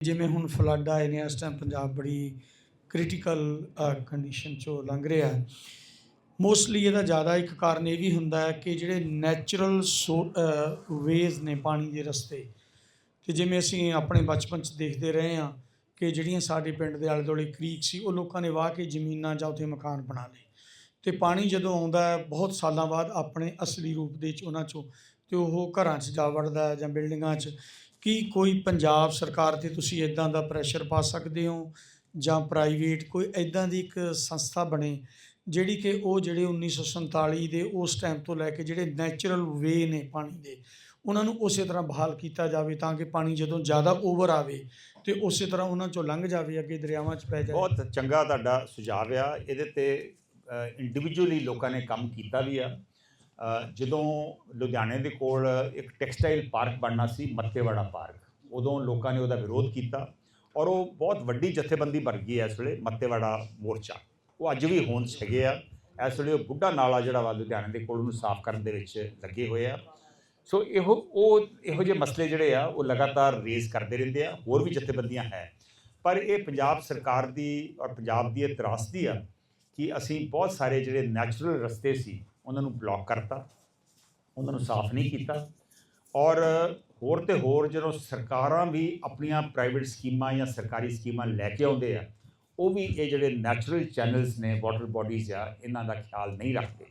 ਜਿਵੇਂ ਹੁਣ ਫਲੱਡ ਆਏ ਨੇ, ਇਸ ਟਾਈਮ ਪੰਜਾਬ ਬੜੀ ਕ੍ਰਿਟੀਕਲ ਕੰਡੀਸ਼ਨ ਚੋਂ ਲੰਘ ਰਿਹਾ ਹੈ। ਮੋਸਟਲੀ ਇਹਦਾ ਜ਼ਿਆਦਾ ਇੱਕ ਕਾਰਨ ਇਹ ਵੀ ਹੁੰਦਾ ਹੈ ਕਿ ਜਿਹੜੇ ਨੈਚੁਰਲ ਵੇਜ਼ ਨੇ ਪਾਣੀ ਦੇ ਰਸਤੇ, ਤੇ ਜਿਵੇਂ ਅਸੀਂ ਆਪਣੇ ਬਚਪਨ 'ਚ ਦੇਖਦੇ ਰਹੇ ਹਾਂ ਕਿ ਜਿਹੜੀਆਂ ਸਾਡੇ ਪਿੰਡ ਦੇ ਆਲੇ ਦੁਆਲੇ ਕ੍ਰੀਕ ਸੀ, ਉਹ ਲੋਕਾਂ ਨੇ ਵਾਹ ਕੇ ਜ਼ਮੀਨਾਂ ਜਾਂ ਉੱਥੇ ਮਕਾਨ ਬਣਾ ਲਏ। ਤੇ ਪਾਣੀ ਜਦੋਂ ਆਉਂਦਾ ਹੈ, ਬਹੁਤ ਸਾਲਾਂ ਬਾਅਦ ਆਪਣੇ ਅਸਲੀ ਰੂਪ ਦੇ ਵਿੱਚ ਉਹਨਾਂ 'ਚੋਂ ਤੇ ਉਹ ਘਰਾਂ 'ਚ ਜਾ ਵੜਦਾ ਜਾਂ ਬਿਲਡਿੰਗਾਂ 'ਚ। ਕੀ ਕੋਈ ਪੰਜਾਬ ਸਰਕਾਰ ਤੇ ਤੁਸੀਂ ਇਦਾਂ ਦਾ ਪ੍ਰੈਸ਼ਰ ਪਾ ਸਕਦੇ ਹੋ ਜਾਂ ਪ੍ਰਾਈਵੇਟ ਕੋਈ ਇਦਾਂ ਦੀ ਇੱਕ ਸੰਸਥਾ ਬਣੇ ਜਿਹੜੀ ਕਿ ਉਹ ਜਿਹੜੇ 1947 ਦੇ ਉਸ ਟਾਈਮ ਤੋਂ ਲੈ ਕੇ ਜਿਹੜੇ ਨੈਚੁਰਲ ਵੇ ਨੇ ਪਾਣੀ ਦੇ, ਉਹਨਾਂ ਨੂੰ ਉਸੇ ਤਰ੍ਹਾਂ ਬਹਾਲ ਕੀਤਾ ਜਾਵੇ ਤਾਂ ਕਿ ਪਾਣੀ ਜਦੋਂ ਜ਼ਿਆਦਾ ਓਵਰ ਆਵੇ ਤੇ ਉਸੇ ਤਰ੍ਹਾਂ ਉਹਨਾਂ ਚੋਂ ਲੰਘ ਜਾਵੇ, ਅੱਗੇ ਦਰਿਆਵਾਂ 'ਚ ਪੈ ਜਾਵੇ। ਬਹੁਤ ਚੰਗਾ ਤੁਹਾਡਾ ਸੁਝਾਅ ਆ ਇਹਦੇ ਤੇ ਇੰਡੀਵਿਜੂਅਲੀ ਲੋਕਾਂ ਨੇ ਕੰਮ ਕੀਤਾ ਵੀ ਆ। ਜਦੋਂ ਲੁਧਿਆਣੇ ਦੇ ਕੋਲ ਇੱਕ ਟੈਕਸਟਾਈਲ ਪਾਰਕ ਬਣਨਾ ਸੀ, ਮੱਤੇਵਾੜਾ ਪਾਰਕ, ਉਦੋਂ ਲੋਕਾਂ ਨੇ ਉਹਦਾ ਵਿਰੋਧ ਕੀਤਾ ਔਰ ਉਹ ਬਹੁਤ ਵੱਡੀ ਜਥੇਬੰਦੀ ਬਣ ਗਈ ਹੈ ਇਸ ਵੇਲੇ, ਮੱਤੇਵਾੜਾ ਮੋਰਚਾ। ਉਹ ਅੱਜ ਵੀ ਹੋਂਦ 'ਚ ਹੈਗੇ ਆ। ਇਸ ਵੇਲੇ ਉਹ ਬੁੱਢਾ ਨਾਲਾ ਜਿਹੜਾ ਵਾ ਲੁਧਿਆਣੇ ਦੇ ਕੋਲ ਉਹਨੂੰ ਸਾਫ਼ ਕਰਨ ਦੇ ਵਿੱਚ ਲੱਗੇ ਹੋਏ ਆ। ਸੋ ਇਹੋ, ਉਹ ਇਹੋ ਜਿਹੇ ਮਸਲੇ ਜਿਹੜੇ ਆ, ਉਹ ਲਗਾਤਾਰ ਰੇਜ਼ ਕਰਦੇ ਰਹਿੰਦੇ ਆ। ਹੋਰ ਵੀ ਜਥੇਬੰਦੀਆਂ ਹੈ। ਪਰ ਇਹ ਪੰਜਾਬ ਸਰਕਾਰ ਦੀ ਔਰ ਪੰਜਾਬ ਦੀ ਇਹ ਤਰਾਸਦੀ ਆ ਕਿ ਅਸੀਂ ਬਹੁਤ ਸਾਰੇ ਜਿਹੜੇ ਨੈਚੁਰਲ ਰਸਤੇ ਸੀ। ਉਹਨਾਂ ਨੂੰ ਬਲੌਕ ਕਰਤਾ ਉਹਨਾਂ ਨੂੰ ਸਾਫ਼ ਨਹੀਂ ਕੀਤਾ ਔਰ ਹੋਰ ਤੇ ਹੋਰ ਜਦੋਂ ਸਰਕਾਰਾਂ ਵੀ ਆਪਣੀਆਂ ਪ੍ਰਾਈਵੇਟ ਸਕੀਮਾਂ ਜਾਂ ਸਰਕਾਰੀ ਸਕੀਮਾਂ ਲੈ ਕੇ ਆਉਂਦੇ ਆ ਉਹ ਵੀ ਇਹ ਜਿਹੜੇ ਨੈਚੁਰਲ ਚੈਨਲਸ ਨੇ ਵਾਟਰ ਬਾਡੀਜ਼ ਆ ਇਹਨਾਂ ਦਾ ਖਿਆਲ ਨਹੀਂ ਰੱਖਦੇ।